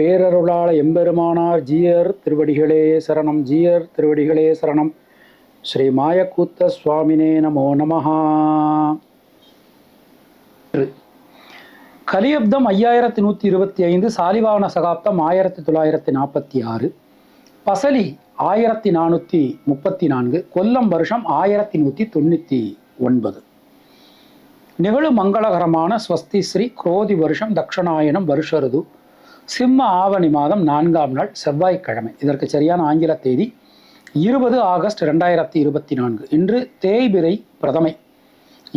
பேரருளாள எம்பெருமானார் ஜீயர் திருவடிகளே சரணம் ஜீயர் திருவடிகளே சரணம். ஸ்ரீ மாயக்கூத்த சுவாமினே நமோ நமஹா. கலியப்தம் ஐயாயிரத்தி நூற்றி இருபத்தி ஐந்து சாலிவான சகாப்தம் ஆயிரத்தி தொள்ளாயிரத்தி நாற்பத்தி ஆறு. பசலி ஆயிரத்தி நானூற்றி முப்பத்தி நான்கு கொல்லம் வருஷம் ஆயிரத்தி நூற்றி தொண்ணூற்றி ஒன்பது. நிகழும் மங்களகரமான ஸ்வஸ்தி ஸ்ரீ குரோதி வருஷம் தக்ஷணாயனம் வருஷருது சிம்ம ஆவணி மாதம் நான்காம் நாள் செவ்வாய்க்கிழமை. இதற்கு சரியான ஆங்கில தேதி இருபது ஆகஸ்ட் ரெண்டாயிரத்தி இருபத்தி நான்கு. இன்று தேய்பிரை பிரதமை.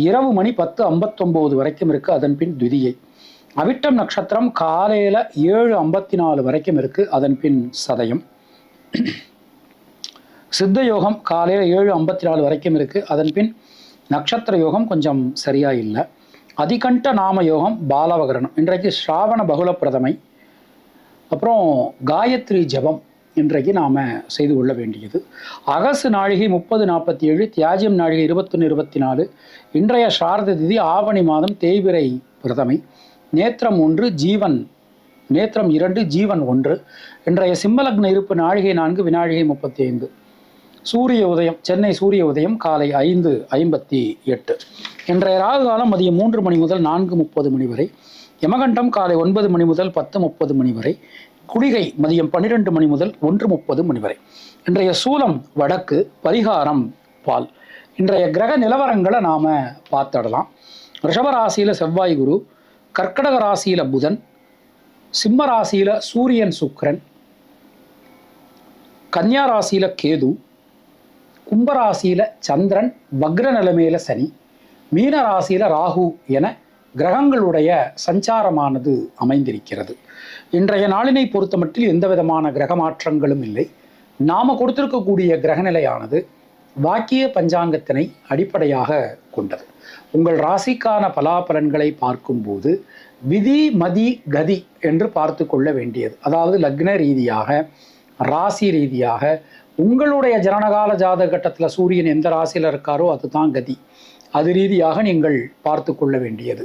இரவு மணி பத்து ஐம்பத்தொம்போது வரைக்கும் இருக்கு அதன் பின் துதியை. அவிட்டம் நட்சத்திரம் காலையில் ஏழு ஐம்பத்தி நாலு வரைக்கும் இருக்கு அதன் பின் சதயம். சித்த யோகம் காலையில் ஏழு ஐம்பத்தி நாலு வரைக்கும் இருக்கு அதன் பின் நட்சத்திர யோகம் கொஞ்சம் சரியா இல்லை. அதிகண்ட நாம யோகம் பாலவகரணம். இன்றைக்கு ஸ்ராவண பகுல பிரதமை. அப்புறம் காயத்ரி ஜபம் இன்றைக்கு நாம் செய்து கொள்ள வேண்டியது. அகசு நாழிகை முப்பது நாற்பத்தி ஏழு தியாஜியம் நாழிகை இருபத்தொன்று இருபத்தி நாலு இன்றைய சாரத திதி ஆவணி மாதம் தேய்பிரை பிரதமை நேத்திரம் ஒன்று ஜீவன் நேத்திரம் இரண்டு ஜீவன் ஒன்று இன்றைய சிம்மலக்ன இருப்பு நாழிகை நான்கு வினாழிகை முப்பத்தி ஐந்து சூரிய உதயம் சென்னை சூரிய உதயம் காலை ஐந்து ஐம்பத்தி எட்டு. இன்றைய ராகு காலம் மதியம் மூன்று மணி முதல் நான்கு முப்பது மணி வரை. யமகண்டம் காலை ஒன்பது மணி முதல் பத்து முப்பது மணி வரை குளிகை மதியம் பன்னிரெண்டு மணி முதல் ஒன்று முப்பது மணி வரை. இன்றைய சூலம் வடக்கு பரிகாரம் பால். இன்றைய கிரக நிலவரங்களை நாம் பார்த்துடலாம். ரிஷப ராசியில் செவ்வாய் குரு கர்க்கடக ராசியில் புதன் சிம்ம ராசியில் சூரியன் சுக்கரன் கன்னியா ராசியில் கேது கும்பராசியில் சந்திரன் வக்ர நிலைமையில் சனி மீன ராசியில் ராகு என கிரகங்களுடைய சஞ்சாரமானது அமைந்திருக்கிறது. இன்றைய நாளினை பொறுத்தமட்டில் எந்த விதமான கிரக மாற்றங்களும் இல்லை. நாம கொடுத்திருக்கக்கூடிய கிரகநிலையானது வாக்கிய பஞ்சாங்கத்தினை அடிப்படையாக கொண்டது. உங்கள் ராசிக்கான பலாபலன்களை பார்க்கும்போது விதி மதி கதி என்று பார்த்து கொள்ள வேண்டியது. அதாவது லக்ன ரீதியாக ராசி ரீதியாக உங்களுடைய ஜனனகால ஜாதக கட்டத்தில் சூரியன் எந்த ராசியில் இருக்காரோ அதுதான் கதி. அது ரீதியாக நீங்கள் பார்த்து கொள்ள வேண்டியது.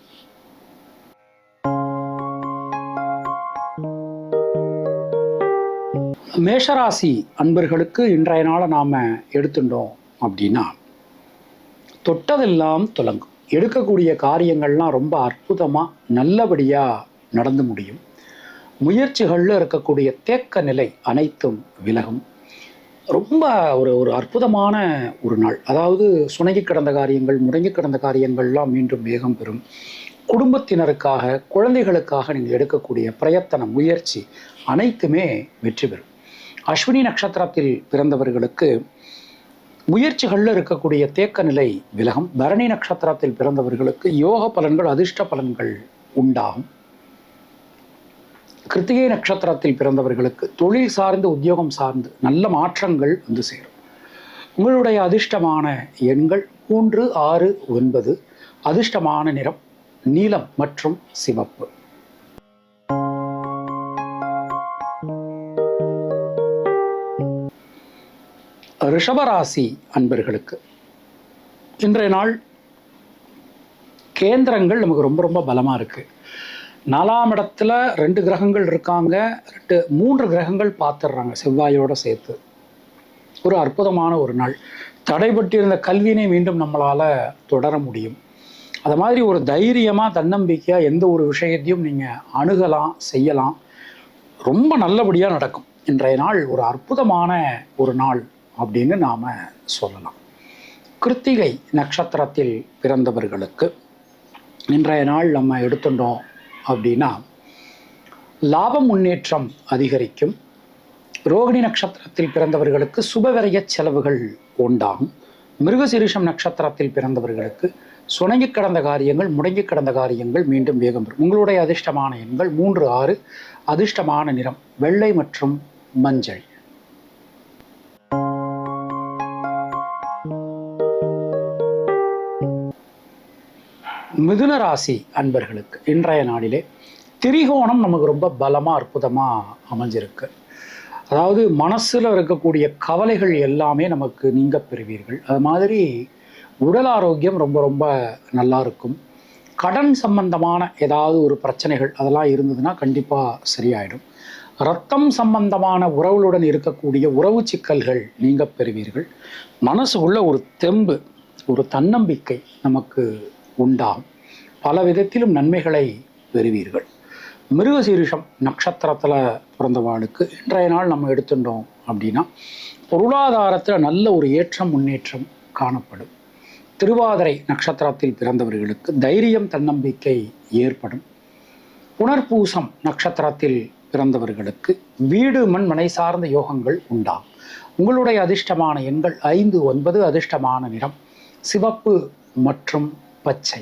மேஷராசி அன்பர்களுக்கு இன்றைய நாளை நாம் எடுத்துட்டோம் அப்படின்னா தொட்டதெல்லாம் துலங்கும். எடுக்கக்கூடிய காரியங்கள்லாம் ரொம்ப அற்புதமாக நல்லபடியாக நடந்து முடியும். முயற்சிகளில் இருக்கக்கூடிய தேக்க நிலை அனைத்தும் விலகும். ரொம்ப ஒரு ஒரு அற்புதமான ஒரு நாள். அதாவது சுணங்கி கிடந்த காரியங்கள் முடங்கி கிடந்த காரியங்கள்லாம் மீண்டும் வேகம் பெறும். குடும்பத்தினருக்காக குழந்தைகளுக்காக நீங்கள் எடுக்கக்கூடிய பிரயத்தனம் முயற்சி அனைத்துமே வெற்றி பெறும். அஸ்வினி நட்சத்திரத்தில் பிறந்தவர்களுக்கு முயற்சிகளில் இருக்கக்கூடிய தேக்க நிலை விலகும். பரணி நட்சத்திரத்தில் பிறந்தவர்களுக்கு யோக பலன்கள் அதிர்ஷ்ட பலன்கள் உண்டாகும். கிருத்திகை நட்சத்திரத்தில் பிறந்தவர்களுக்கு தொழில் சார்ந்து உத்தியோகம் சார்ந்து நல்ல மாற்றங்கள் வந்து சேரும். உங்களுடைய அதிர்ஷ்டமான எண்கள் மூன்று ஆறு ஒன்பது. அதிர்ஷ்டமான நிறம் நீலம் மற்றும் சிவப்பு. ரிஷபராசி அன்பர்களுக்கு இன்றைய நாள் கேந்திரங்கள் நமக்கு ரொம்ப ரொம்ப பலமாக இருக்குது நாலாம் இடத்துல ரெண்டு கிரகங்கள் இருக்காங்க ரெண்டு மூன்று கிரகங்கள் பார்த்துடுறாங்க செவ்வாயோடு சேர்த்து. ஒரு அற்புதமான ஒரு நாள். தடைபட்டிருந்த கல்வியினை மீண்டும் நம்மளால் தொடர முடியும். அது மாதிரி ஒரு தைரியமாக தன்னம்பிக்கையாக எந்த ஒரு விஷயத்தையும் நீங்கள் அணுகலாம் செய்யலாம். ரொம்ப நல்லபடியாக நடக்கும். இன்றைய நாள் ஒரு அற்புதமான ஒரு நாள். அப்படின்னு நாம் சொல்லலாம். கிருத்திகை நட்சத்திரத்தில் பிறந்தவர்களுக்கு இன்றைய நாள் நம்ம எடுத்துட்டோம் அப்படின்னா லாப முன்னேற்றம் அதிகரிக்கும். ரோகிணி நட்சத்திரத்தில் பிறந்தவர்களுக்கு சுபவிரய செலவுகள் உண்டாகும். மிருகசிரிஷம் நட்சத்திரத்தில் பிறந்தவர்களுக்கு சுணங்கி கடந்த காரியங்கள் முடங்கி கடந்த காரியங்கள் மீண்டும் வேகம் பெறும். உங்களுடைய அதிர்ஷ்டமான எண்கள் மூன்று ஆறு அதிர்ஷ்டமான நிறம் வெள்ளை மற்றும் மஞ்சள். மிதுன ராசி அன்பர்களுக்கு இன்றைய நாளிலே திரிகோணம் நமக்கு ரொம்ப பலமாக அற்புதமாக அமைஞ்சிருக்கு. அதாவது மனசில் இருக்கக்கூடிய கவலைகள் எல்லாமே நமக்கு நீங்க பெறுவீர்கள். அது மாதிரி உடல் ஆரோக்கியம் ரொம்ப ரொம்ப நல்லா இருக்கும். கடன் சம்பந்தமான ஏதாவது ஒரு பிரச்சனைகள் அதெல்லாம் இருந்ததுன்னா கண்டிப்பாக சரியாயிடும். ரத்தம் சம்பந்தமான உறவுகளுடன் இருக்கக்கூடிய உறவு சிக்கல்கள் நீங்க பெறுவீர்கள். மனசு உள்ள ஒரு தெம்பு ஒரு தன்னம்பிக்கை நமக்கு உண்டாகும். பல விதத்திலும் நன்மைகளை பெறுவீர்கள். மிருகசீரிஷம் நட்சத்திரத்தில் பிறந்தவாளுக்கு இன்றைய நாள் நம்ம எடுத்துட்டோம் அப்படின்னா பொருளாதாரத்தில் நல்ல ஒரு ஏற்றம் முன்னேற்றம் காணப்படும். திருவாதிரை நட்சத்திரத்தில் பிறந்தவர்களுக்கு தைரியம் தன்னம்பிக்கை ஏற்படும். புனர்பூசம் நட்சத்திரத்தில் பிறந்தவர்களுக்கு வீடு மண் மனை சார்ந்த யோகங்கள் உண்டாகும். உங்களுடைய அதிர்ஷ்டமான எண்கள் ஐந்து ஒன்பது அதிர்ஷ்டமான நிறம் சிவப்பு மற்றும் பச்சை.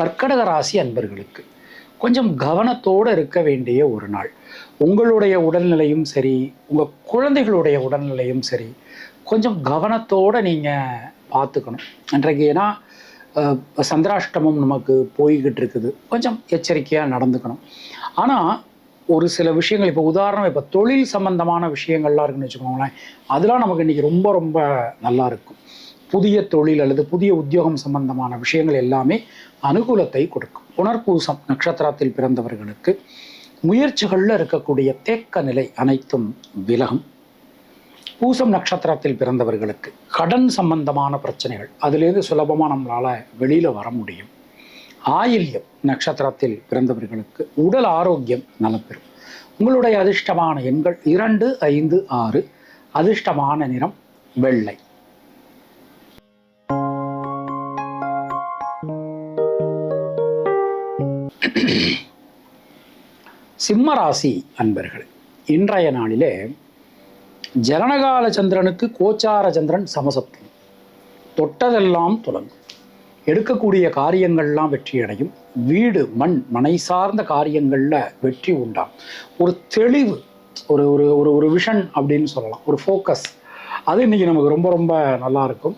கர்க்கடக ராசி அன்பர்களுக்கு கொஞ்சம் கவனத்தோடு இருக்க வேண்டிய ஒரு நாள். உங்களுடைய உடல்நிலையும் சரி உங்கள் குழந்தைகளுடைய உடல்நிலையும் சரி கொஞ்சம் கவனத்தோடு நீங்கள் பார்த்துக்கணும். அன்றைக்கு ஏன்னா சந்திராஷ்டமம் நமக்கு போய்கிட்டு இருக்குது. கொஞ்சம் எச்சரிக்கையாக நடந்துக்கணும். ஆனால் ஒரு சில விஷயங்கள் இப்போ உதாரணம் இப்போ தொழில் சம்பந்தமான விஷயங்கள்லாம் இருக்குன்னு வச்சுக்கோங்களேன் அதெல்லாம் நமக்கு இன்றைக்கி ரொம்ப ரொம்ப நல்லா இருக்கும். புதிய தொழில் அல்லது புதிய உத்தியோகம் சம்பந்தமான விஷயங்கள் எல்லாமே அனுகூலத்தை கொடுக்கும். புனர்பூசம் நட்சத்திரத்தில் பிறந்தவர்களுக்கு முயற்சிகளில் இருக்கக்கூடிய தேக்க நிலை அனைத்தும் விலகும். பூசம் நட்சத்திரத்தில் பிறந்தவர்களுக்கு கடன் சம்பந்தமான பிரச்சனைகள் அதிலேருந்து சுலபமாக நம்மளால் வெளியில் வர முடியும். ஆயில்யம் நட்சத்திரத்தில் பிறந்தவர்களுக்கு உடல் ஆரோக்கியம் நலப்பெறும் உங்களுடைய அதிர்ஷ்டமான எண்கள் இரண்டு ஐந்து ஆறு அதிர்ஷ்டமான நிறம் வெள்ளை. சிம்மராசி அன்பர்கள் இன்றைய நாளிலே ஜனனகால சந்திரனுக்கு கோச்சார சந்திரன் சமசப்தம். தொட்டதெல்லாம் தொடங்கும் எடுக்கக்கூடிய காரியங்கள்லாம் வெற்றியடையும். வீடு மண் மனை சார்ந்த காரியங்களில் வெற்றி உண்டாம் ஒரு தெளிவு ஒரு ஒரு ஒரு ஒரு விஷன் அப்படின்னு சொல்லலாம். ஒரு ஃபோக்கஸ் அது இன்னைக்கு நமக்கு ரொம்ப ரொம்ப நல்லா இருக்கும்.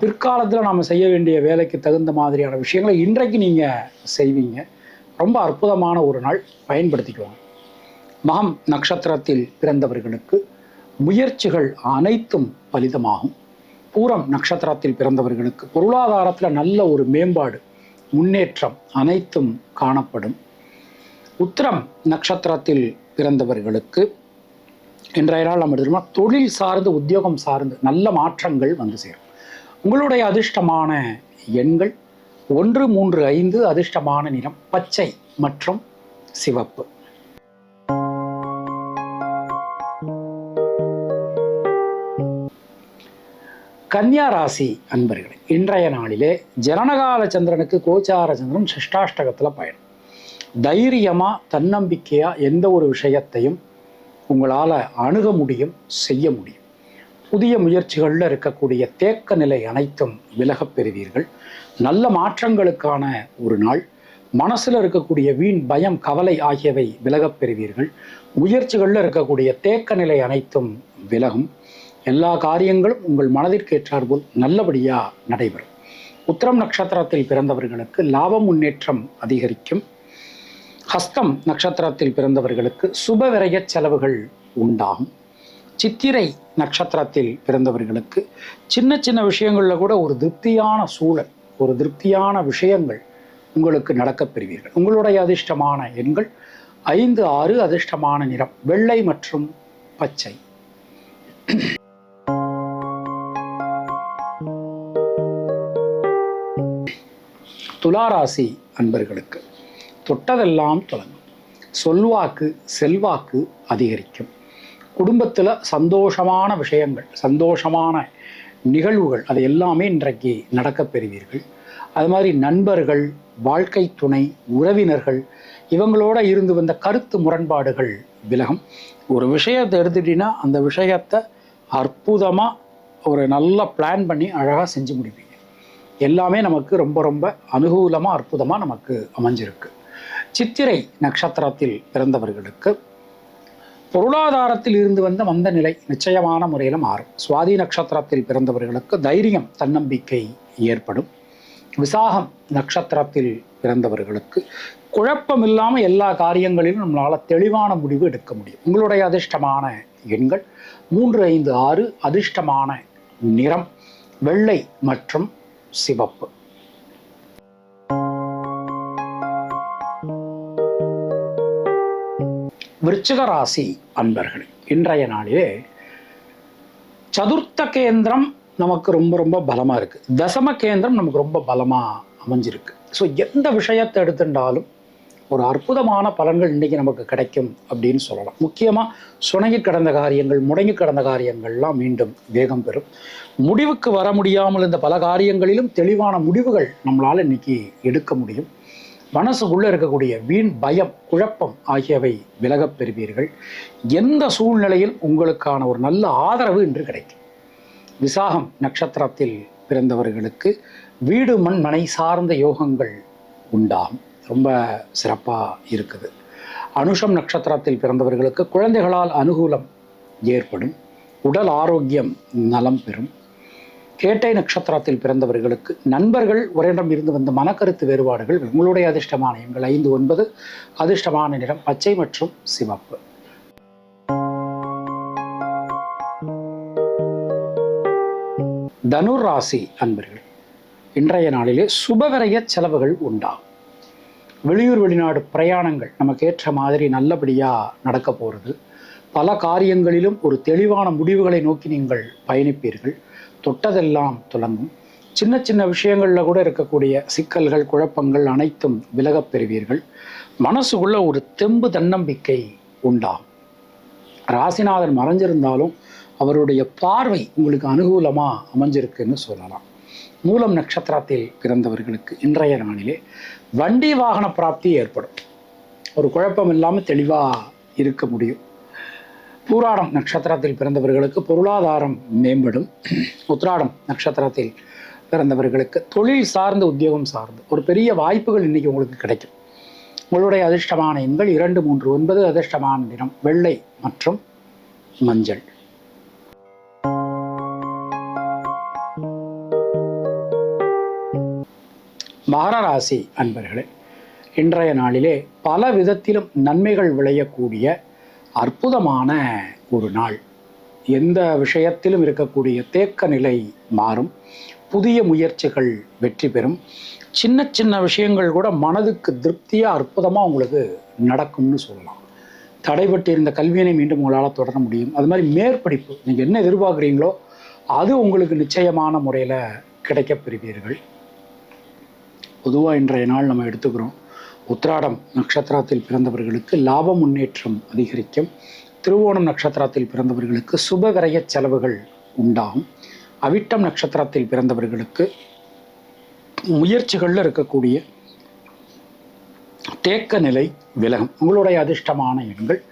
பிற்காலத்தில் நாம் செய்ய வேண்டிய வேலைக்கு தகுந்த மாதிரியான விஷயங்களை இன்றைக்கு நீங்கள் செய்வீங்க. ரொம்ப அற்புதமான ஒரு நாள் பயன்படுத்திக்குவாங்க. மகம் நட்சத்திரத்தில் பிறந்தவர்களுக்கு முயற்சிகள் அனைத்தும் பலிதமாகும். பூரம் நட்சத்திரத்தில் பிறந்தவர்களுக்கு பொருளாதாரத்தில் நல்ல ஒரு மேம்பாடு முன்னேற்றம் அனைத்தும் காணப்படும். உத்திரம் நட்சத்திரத்தில் பிறந்தவர்களுக்கு இன்றைய நாள் நம்ம தெரியுமா? தொழில் சார்ந்து உத்தியோகம் சார்ந்து நல்ல மாற்றங்கள் வந்து சேரும். உங்களுடைய அதிர்ஷ்டமான எண்கள் ஒன்று மூன்று ஐந்து அதிர்ஷ்டமான நிறம் பச்சை மற்றும் சிவப்பு. கன்னியா ராசி அன்பர்களே இன்றைய நாளிலே ஜனனகால சந்திரனுக்கு கோச்சார சந்திரன் சிஷ்டாஷ்டகத்தில் பயணம். தைரியமாக தன்னம்பிக்கையாக எந்த ஒரு விஷயத்தையும் உங்களால் அணுக முடியும் செய்ய முடியும். புதிய முயற்சிகளில் இருக்கக்கூடிய தேக்க நிலை அனைத்தும் விலகப் பெறுவீர்கள். நல்ல மாற்றங்களுக்கான ஒரு நாள். மனசில் இருக்கக்கூடிய வீண் பயம் கவலை ஆகியவை விலகப் பெறுவீர்கள். முயற்சிகளில் இருக்கக்கூடிய தேக்க நிலை அனைத்தும் விலகும். எல்லா காரியங்களும் உங்கள் மனதிற்கு ஏற்றாற்போல் நல்லபடியாக நடைபெறும். உத்திரம் நட்சத்திரத்தில் பிறந்தவர்களுக்கு லாப முன்னேற்றம் அதிகரிக்கும். ஹஸ்தம் நட்சத்திரத்தில் பிறந்தவர்களுக்கு சுப விரய செலவுகள் உண்டாகும். சித்திரை நட்சத்திரத்தில் பிறந்தவர்களுக்கு சின்ன சின்ன விஷயங்களில் கூட ஒரு திருப்தியான சூழல். ஒரு திருப்தியான விஷயங்கள் உங்களுக்கு நடக்கப் பெறுவீர்கள். உங்களுடைய அதிர்ஷ்டமான எண்கள் ஐந்து ஆறு அதிர்ஷ்டமான நிறம் வெள்ளை மற்றும் பச்சை. துளாராசி அன்பர்களுக்கு தொட்டதெல்லாம் தொடங்கும். சொல்வாக்கு செல்வாக்கு அதிகரிக்கும். குடும்பத்தில் சந்தோஷமான விஷயங்கள் சந்தோஷமான நிகழ்வுகள் அது எல்லாமே இன்றைக்கு நடக்கப் பெறுவீர்கள். அது மாதிரி நண்பர்கள் வாழ்க்கை துணை உறவினர்கள் இவங்களோட இருந்து வந்த கருத்து முரண்பாடுகள் விலகும். ஒரு விஷயத்தை எடுத்துட்டீங்கன்னா அந்த விஷயத்தை அற்புதமாக ஒரு நல்ல பிளான் பண்ணி அழகாக செஞ்சு முடிப்பீங்க. எல்லாமே நமக்கு ரொம்ப ரொம்ப அனுகூலமாக அற்புதமாக நமக்கு அமைஞ்சிருக்கு. சித்திரை நட்சத்திரத்தில் பிறந்தவர்களுக்கு பொருளாதாரத்தில் இருந்து வந்த மந்த நிலை நிச்சயமான முறையில் மாறும். சுவாதி நட்சத்திரத்தில் பிறந்தவர்களுக்கு தைரியம் தன்னம்பிக்கை ஏற்படும். விசாகம் நட்சத்திரத்தில் பிறந்தவர்களுக்கு குழப்பம் இல்லாமல் எல்லா காரியங்களிலும் நம்மளால் தெளிவான முடிவு எடுக்க முடியும். உங்களுடைய அதிர்ஷ்டமான எண்கள் மூன்று ஐந்து ஆறு அதிர்ஷ்டமான நிறம் வெள்ளை மற்றும் சிவப்பு. விருச்சிக ராசி அன்பர்களே இன்றைய நாளிலே சதுர்த்த கேந்திரம் நமக்கு ரொம்ப ரொம்ப பலமாக இருக்குது தசம கேந்திரம் நமக்கு ரொம்ப பலமாக அமைஞ்சிருக்கு. ஸோ எந்த விஷயத்தை எடுத்துட்டாலும் ஒரு அற்புதமான பலன்கள் இன்றைக்கி நமக்கு கிடைக்கும் அப்படின்னு சொல்லலாம். முக்கியமாக சுணங்கி கிடந்த காரியங்கள் முடங்கி கிடந்த காரியங்கள்லாம் மீண்டும் வேகம் பெறும். முடிவுக்கு வர முடியாமல் இந்த பல காரியங்களிலும் தெளிவான முடிவுகள் நம்மளால் இன்னைக்கு எடுக்க முடியும். மனசுக்குள்ளே இருக்கக்கூடிய வீண் பயம் குழப்பம் ஆகியவை விலகப் பெறுவீர்கள். எந்த சூழ்நிலையில் உங்களுக்கான ஒரு நல்ல ஆதரவு இன்று கிடைக்கும்? விசாகம் நட்சத்திரத்தில் பிறந்தவர்களுக்கு வீடு மண் மனை சார்ந்த யோகங்கள் உண்டாகும். ரொம்ப சிறப்பாக இருக்குது. அனுஷம் நட்சத்திரத்தில் பிறந்தவர்களுக்கு குழந்தைகளால் அனுகூலம் ஏற்படும். உடல் ஆரோக்கியம் நலம் பெறும். கேட்டை நட்சத்திரத்தில் பிறந்தவர்களுக்கு நண்பர்கள் ஒரேடம் இருந்து வந்த மனக்கருத்து வேறுபாடுகள் உங்களுடைய அதிர்ஷ்டமான எங்கள் ஐந்து ஒன்பது அதிர்ஷ்டமான நிறம் பச்சை மற்றும் சிவப்பு. தனுர் ராசி அன்பர்கள் இன்றைய நாளிலே சுபவிரய செலவுகள் உண்டாகும். வெளியூர் வெளிநாடு பிரயாணங்கள் நமக்கு ஏற்ற மாதிரி நல்லபடியாக நடக்க போகிறது பல காரியங்களிலும் ஒரு தெளிவான முடிவுகளை நோக்கி நீங்கள் பயணிப்பீர்கள். தொட்டதெல்லாம் துலங்கும் சின்ன சின்ன விஷயங்களில் கூட இருக்கக்கூடிய சிக்கல்கள் குழப்பங்கள் அனைத்தும் விலகப் பெறுவீர்கள். மனசுக்குள்ள ஒரு தெம்பு தன்னம்பிக்கை உண்டாகும். ராசிநாதன் மறைஞ்சிருந்தாலும் அவருடைய பார்வை உங்களுக்கு அனுகூலமாக அமைஞ்சிருக்குன்னு சொல்லலாம். மூலம் நட்சத்திரத்தில் பிறந்தவர்களுக்கு இன்றைய நாளிலே வண்டி வாகன பிராப்தி ஏற்படும். ஒரு குழப்பம் இல்லாமல் தெளிவாக இருக்க முடியும். பூராடம் நட்சத்திரத்தில் பிறந்தவர்களுக்கு பொருளாதாரம் மேம்படும். உத்ராடம் நட்சத்திரத்தில் பிறந்தவர்களுக்கு தொழில் சார்ந்த உத்தியோகம் சார்ந்து ஒரு பெரிய வாய்ப்புகள் இன்னைக்கு உங்களுக்கு கிடைக்கும். உங்களுடைய அதிர்ஷ்டமான எண்கள் இரண்டு மூன்று ஒன்பது அதிர்ஷ்டமான நிறம் வெள்ளை மற்றும் மஞ்சள். மகர ராசி அன்பர்களே இன்றைய நாளிலே பல விதத்திலும் நன்மைகள் விளையக்கூடிய அற்புதமான ஒரு நாள். எந்த விஷயத்திலும் இருக்கக்கூடிய தேக்க நிலை மாறும். புதிய முயற்சிகள் வெற்றி பெறும். சின்ன சின்ன விஷயங்கள் கூட மனதுக்கு திருப்தியாக அற்புதமாக உங்களுக்கு நடக்கும்னு சொல்லலாம். தடைபட்டு இருந்த கல்வியினை மீண்டும் உங்களால் தொடர முடியும். அது மாதிரி மேற்படிப்பு நீங்கள் என்ன எதிர்பார்க்குறீங்களோ அது உங்களுக்கு நிச்சயமான முறையில் கிடைக்கப் பெறுவீர்கள். பொதுவாக இன்றைய நாள் நம்ம எடுத்துக்கிறோம். உத்ராடம் நட்சத்திரத்தில் பிறந்தவர்களுக்கு லாப முன்னேற்றம் அதிகரிக்கும். திருவோணம் நட்சத்திரத்தில் பிறந்தவர்களுக்கு சுப விரய செலவுகள் உண்டாகும். அவிட்டம் நட்சத்திரத்தில் பிறந்தவர்களுக்கு முயற்சிகளில் இருக்கக்கூடிய தேக்க நிலை விலகும். உங்களுடைய அதிர்ஷ்டமான எண்கள்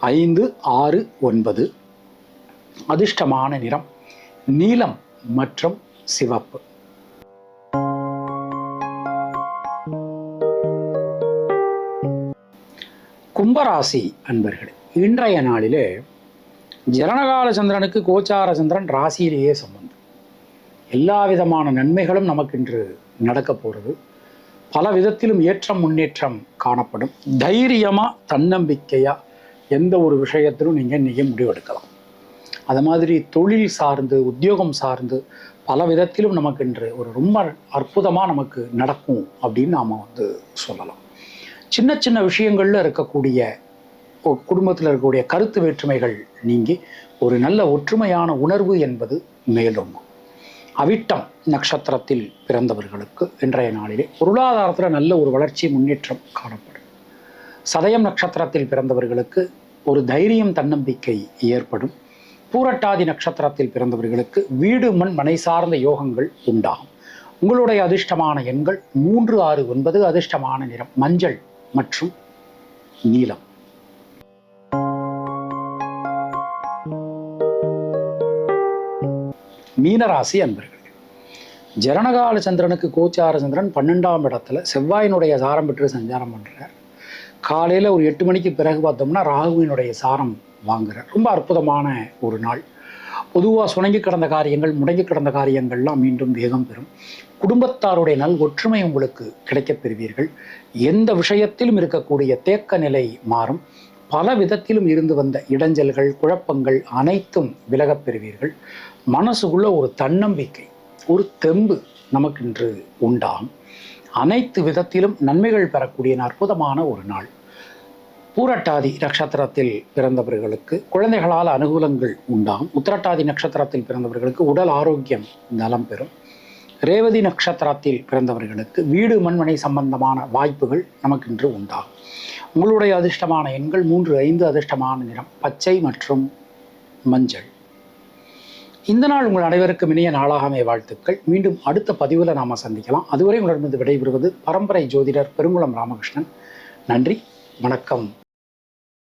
ஐந்து ஆறு ஒன்பது. அதிர்ஷ்டமான நிறம் நீலம் மற்றும் சிவப்பு. கும்பராசி அன்பர்களே இன்றைய நாளிலே ஜனனகால சந்திரனுக்கு கோச்சார சந்திரன் ராசியிலேயே சம்பந்தம். எல்லா விதமான நன்மைகளும் நமக்கு இன்று நடக்க போகிறது பல விதத்திலும் ஏற்றம் முன்னேற்றம் காணப்படும். தைரியமாக தன்னம்பிக்கையாக எந்த ஒரு விஷயத்திலும் நீங்கள் இன்றைக்கி முடிவெடுக்கலாம். அது மாதிரி தொழில் சார்ந்து உத்தியோகம் சார்ந்து பல விதத்திலும் நமக்கு இன்று ஒரு ரொம்ப அற்புதமாக நமக்கு நடக்கும் அப்படின்னு நாம் வந்து சொல்லலாம். சின்ன சின்ன விஷயங்களில் இருக்கக்கூடிய குடும்பத்தில் இருக்கக்கூடிய கருத்து வேற்றுமைகள் நீங்கி ஒரு நல்ல ஒற்றுமையான உணர்வு என்பது மேலும் அவிட்டம் நட்சத்திரத்தில் பிறந்தவர்களுக்கு இன்றைய நாளிலே பொருளாதாரத்தில் நல்ல ஒரு வளர்ச்சி முன்னேற்றம் காணப்படும். சதயம் நட்சத்திரத்தில் பிறந்தவர்களுக்கு ஒரு தைரியம் தன்னம்பிக்கை ஏற்படும். பூரட்டாதி நட்சத்திரத்தில் பிறந்தவர்களுக்கு வீடு மண் மனை சார்ந்த யோகங்கள் உண்டாகும். உங்களுடைய அதிர்ஷ்டமான எண்கள் மூன்று ஆறு ஒன்பது அதிர்ஷ்டமான நிறம் மஞ்சள். மற்றும் நீலம் மீனராசி அன்பர்கள் ஜனனகால சந்திரனுக்கு கோச்சார சந்திரன் பன்னெண்டாம் இடத்துல செவ்வாயினுடைய சாரம் பெற்று சஞ்சாரம் பண்ணுறார் காலையில் ஒரு எட்டு மணிக்கு பிறகு பார்த்தோம்னா ராகுவினுடைய சாரம் வாங்குறார். ரொம்ப அற்புதமான ஒரு நாள். பொதுவாக சுணங்கி கிடந்த காரியங்கள் முடங்கி கிடந்த காரியங்கள்லாம் மீண்டும் வேகம் பெறும். குடும்பத்தாருடைய நல் ஒற்றுமை உங்களுக்கு கிடைக்கப் பெறுவீர்கள். எந்த விஷயத்திலும் இருக்கக்கூடிய தேக்க நிலை மாறும். பல விதத்திலும் இருந்து வந்த இடைஞ்சல்கள் குழப்பங்கள் அனைத்தும் விலகப் பெறுவீர்கள். மனசுக்குள்ள ஒரு தன்னம்பிக்கை ஒரு தெம்பு நமக்கு இன்று உண்டாகும். அனைத்து விதத்திலும் நன்மைகள் பெறக்கூடிய அற்புதமான ஒரு நாள். பூரட்டாதி நட்சத்திரத்தில் பிறந்தவர்களுக்கு குழந்தைகளால் அனுகூலங்கள் உண்டாகும். உத்திரட்டாதி நட்சத்திரத்தில் பிறந்தவர்களுக்கு உடல் ஆரோக்கியம் நலம் பெறும். ரேவதி நட்சத்திரத்தில் பிறந்தவர்களுக்கு வீடு மண்மனை சம்பந்தமான வாய்ப்புகள் நமக்கு இன்று உண்டாகும். உங்களுடைய அதிர்ஷ்டமான எண்கள் மூன்று ஐந்து அதிர்ஷ்டமான நிறம் பச்சை மற்றும் மஞ்சள். இந்த நாள் உங்கள் அனைவருக்கும் இனிய நாளாகமே வாழ்த்துக்கள். மீண்டும் அடுத்த பதிவில் நாம் சந்திக்கலாம். அதுவரை உங்களிடமிருந்து விடைபெறுவது பரம்பரை ஜோதிடர் பெருங்குளம் ராமகிருஷ்ணன். நன்றி வணக்கம்.